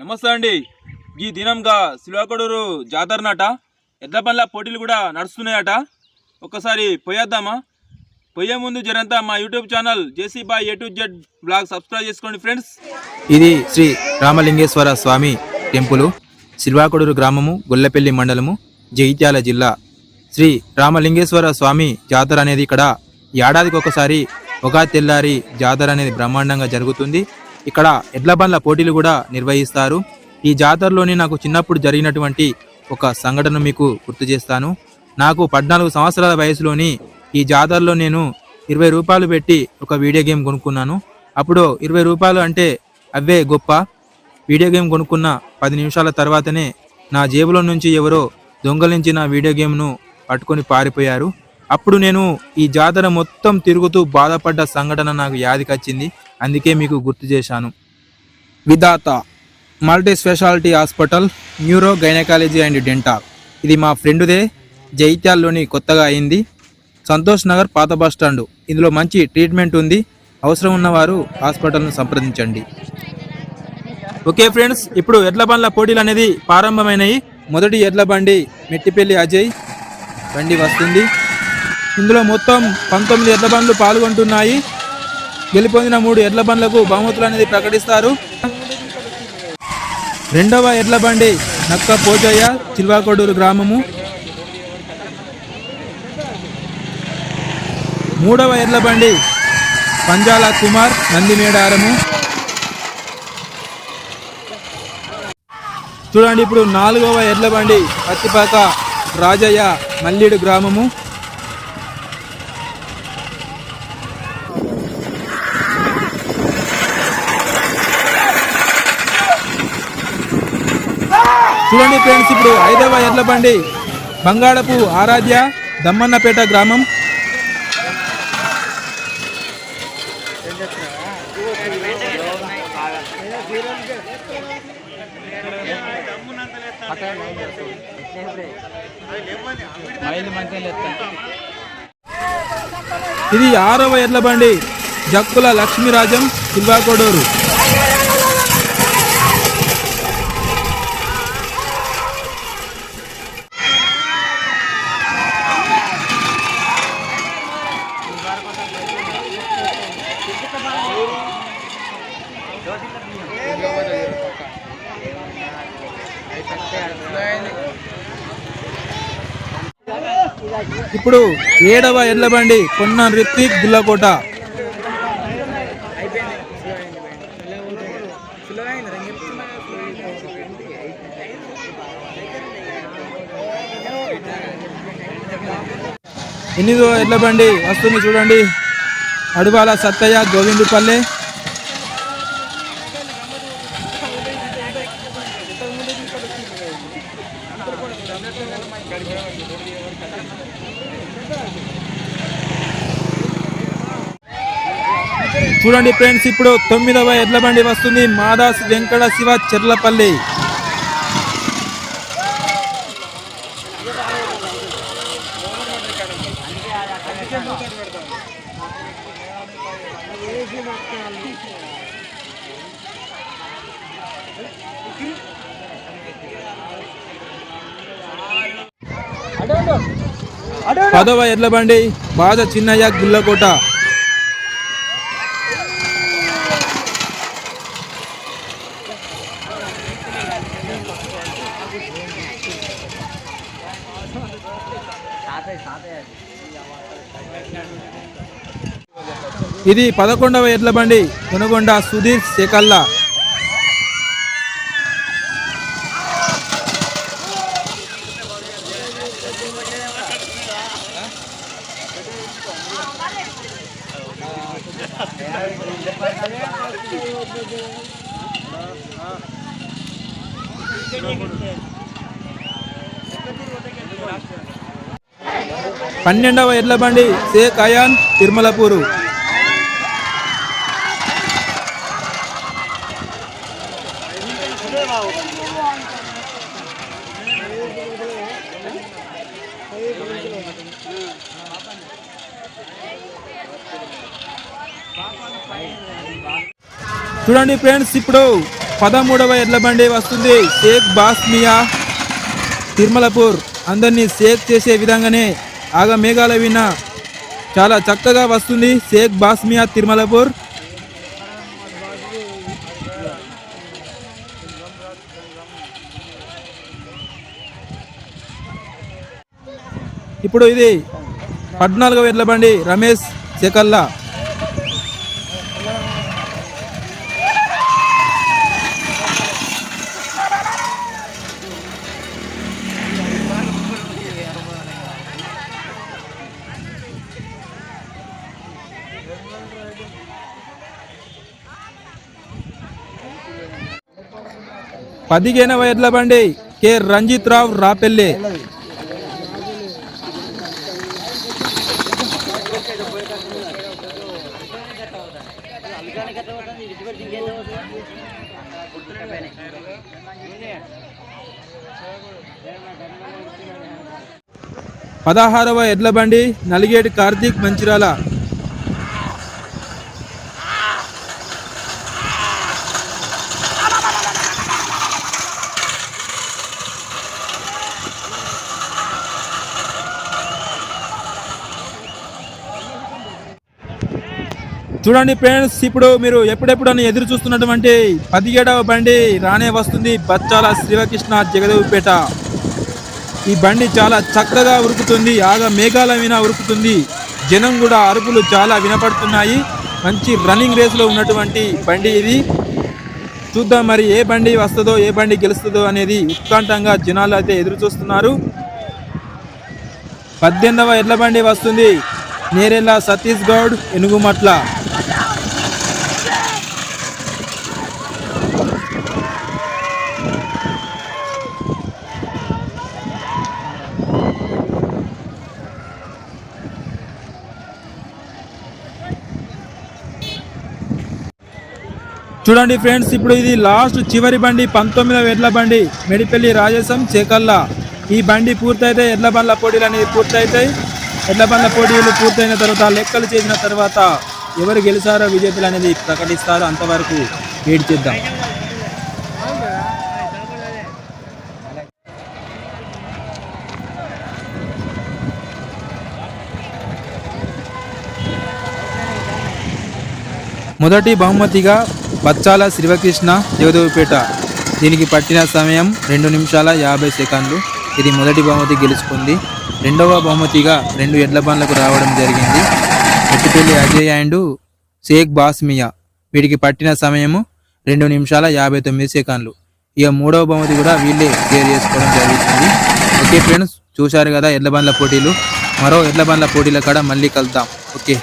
నమస్తే అండి. ఈ దినంగా శిల్వాకొడూరు జాతర నాట ఎడ్ల పనుల పోటీలు కూడా నడుస్తున్నాయట. ఒక్కసారి పోయేద్దామా? పోయే ముందు జరంతా మా YouTube channel JC boy A to Z blog subscribe చేసుకోండి ఫ్రెండ్స్. ఇది శ్రీ రామలింగేశ్వర స్వామి టెంపుల్ సిల్వాకొడూరు గ్రామము గొల్లపల్లి మండలము జగిత్యాల జిల్లా. శ్రీ రామలింగేశ్వర స్వామి జాతర అనేది ఇక్కడ ఏడాదికి ఒకసారి ఒక తెల్లారి జాతర అనేది బ్రహ్మాండంగా జరుగుతుంది. ఇక్కడ ఎడ్ల బండ్ల పోటీలు కూడా నిర్వహిస్తారు. ఈ జాతరలోని నాకు చిన్నప్పుడు జరిగినటువంటి ఒక సంఘటన మీకు గుర్తు చేస్తాను. నాకు పద్నాలుగు సంవత్సరాల వయసులోని ఈ జాతరలో నేను ఇరవై రూపాయలు పెట్టి ఒక వీడియో గేమ్ కొనుక్కున్నాను. అప్పుడు ఇరవై రూపాయలు అంటే అవే గొప్ప. వీడియో గేమ్ కొనుక్కున్న పది నిమిషాల తర్వాతనే నా జేబులో నుంచి ఎవరో దొంగలించి నా వీడియో గేమ్ను పట్టుకొని పారిపోయారు. అప్పుడు నేను ఈ జాతర మొత్తం తిరుగుతూ బాధపడ్డ సంఘటన నాకు యాదికొచ్చింది అందుకే మీకు గుర్తు చేశాను. Vidhata multi specialty hospital neuro gynaecology and dental. ఇది మా ఫ్రెండుదే జైత్యాల్లోని కొత్తగా అయింది. సంతోష్ నగర్ పాత బస్ స్టాండ్. ఇందులో మంచి ట్రీట్మెంట్ ఉంది. అవసరం ఉన్నవారు హాస్పిటల్ను సంప్రదించండి. ఓకే ఫ్రెండ్స్ ఇప్పుడు ఎడ్ల బండ్ల పోటీలు అనేది ప్రారంభమైనవి మొదటి ఎడ్ల బండి మెట్టిపల్లి అజయ్ బండి వస్తుంది. ఇందులో మొత్తం పంతొమ్మిది ఎడ్ల బండ్లు పాల్గొంటున్నాయి. గెలుపొందిన మూడు ఎడ్ల బండ్లకు బహుమతులు అనేది ప్రకటిస్తారు. రెండవ ఎడ్ల బండి నక్క పోచయ్య చిల్వాకొడూరు గ్రామము. మూడవ ఎడ్ల బండి పంజాల కుమార్ నందిమేడారము. చూడండి ఇప్పుడు నాలుగవ ఎడ్ల బండి పత్తిపాక రాజయ్య మల్లిడు గ్రామము. చూడండి ఫ్రెండ్స్ ఇప్పుడు ఐదవ ఎడ్ల బండి. బంగాళపు ఆరాధ్య దమ్మన్నపేట గ్రామం. ఇది ఆరవ ఎడ్ల బండి. జక్కుల లక్ష్మీరాజం సిల్వాకోడూరు ఇప్పుడు ఏడవ ఎడ్ల బండి రిత్విక్ గుల్లకోట ఎనిమిదో ఎడ్ల బండి వస్తుంది చూడండి. అడువాల సత్తయ్య గోవిందుపల్లె. చూడండి ఫ్రెండ్స్ ఇప్పుడు తొమ్మిదవ ఎడ్ల బండి వస్తుంది. మాదాస్ వెంకట శివ చెర్లపల్లి. పదవ ఎడ్ల బండి బాధ చిన్నయ్య గుల్లకోట. ఇది పదకొండవ ఎడ్ల బండి. కొనగొండ సుధీర్ శేకల్లా పన్నెండవ ఎడ్ల బండి షేక్ అయాన్ తిరుమలపూరు. చూడండి ఫ్రెండ్స్ ఇప్పుడు పదమూడవ ఎడ్ల బండి వస్తుంది. షేక్ బాస్మియా తిరుమలపూర్. అందరినీ షేక్ చేసే విధంగానే ఆగ మేఘాల విన్న చాలా చక్కగా వస్తుంది. షేక్ బాస్మియా తిరుమలపూర్. ఇప్పుడు ఇది పద్నాలుగవ ఎడ్ల బండి రమేష్ చెకల్లా పదిహేనవ ఎడ్ల బండి కె. రంజిత్ రావు రాపెల్లి. పదహారవ ఎడ్ల బండి నలిగేటి కార్తీక్ మంచిరాల. చూడండి ఫ్రెండ్స్ ఇప్పుడు మీరు ఎప్పుడెప్పుడు అని ఎదురు చూస్తున్నటువంటి పదిహేడవ బండి రానే వస్తుంది. బచ్చాల శ్రీవకృష్ణ జగదేవిపేట. ఈ బండి చాలా చక్కగా ఉరుకుతుంది. ఆగా మేఘాల విన ఉరుకుతుంది. జనం కూడా అరుపులు చాలా వినపడుతున్నాయి. మంచి రన్నింగ్ రేస్లో ఉన్నటువంటి బండి ఇది. చూద్దాం మరి ఏ బండి వస్తుందో ఏ బండి గెలుస్తుందో అనేది ఉత్కంఠంగా జనాలు అయితే ఎదురు చూస్తున్నారు. పద్దెనిమిదవ ఎడ్ల బండి వస్తుంది. నేరెల్ల సతీష్ గౌడ్ ఎనుగుమట్ల. చూడండి ఫ్రెండ్స్ ఇప్పుడు ఇది లాస్ట్ చివరి బండి పంతొమ్మిదవ ఎడ్ల బండి మెడిపల్లి రాజేశం చేకల్లా. ఈ బండి పూర్తయితే ఎడ్ల బండ్ల పోటీలు అనేది పూర్తయితాయి. ఎడ్ల బండ్ల పోటీలు పూర్తయిన తర్వాత లెక్కలు చేసిన తర్వాత ఎవరు గెలిచారో విజేతలు అనేది ప్రకటిస్తారో. అంతవరకు వెయిట్ చేద్దాం. మొదటి బహుమతిగా బచ్చాల శ్రీవకృష్ణ జగదేవిపేట. దీనికి పట్టిన సమయం రెండు నిమిషాల యాభై సెకండ్లు. ఇది మొదటి బహుమతి గెలుచుకుంది. రెండవ బహుమతిగా రెండు ఎడ్ల బండ్లకు రావడం జరిగింది. ఎట్టుపల్లి అజయ్ అండ్ షేక్ బాస్మియా. వీటికి పట్టిన సమయము రెండు నిమిషాల యాభై తొమ్మిది సెకండ్లు. ఇక మూడవ బహుమతి కూడా వీళ్ళే క్లియర్ చేసుకోవడం జరుగుతుంది. ఓకే ఫ్రెండ్స్ చూశారు కదా ఎడ్ల బండ్ల పోటీలు. మరో ఎడ్ల బండ్ల పోటీల కాడ మళ్ళీ కలుద్దాం. ఓకే.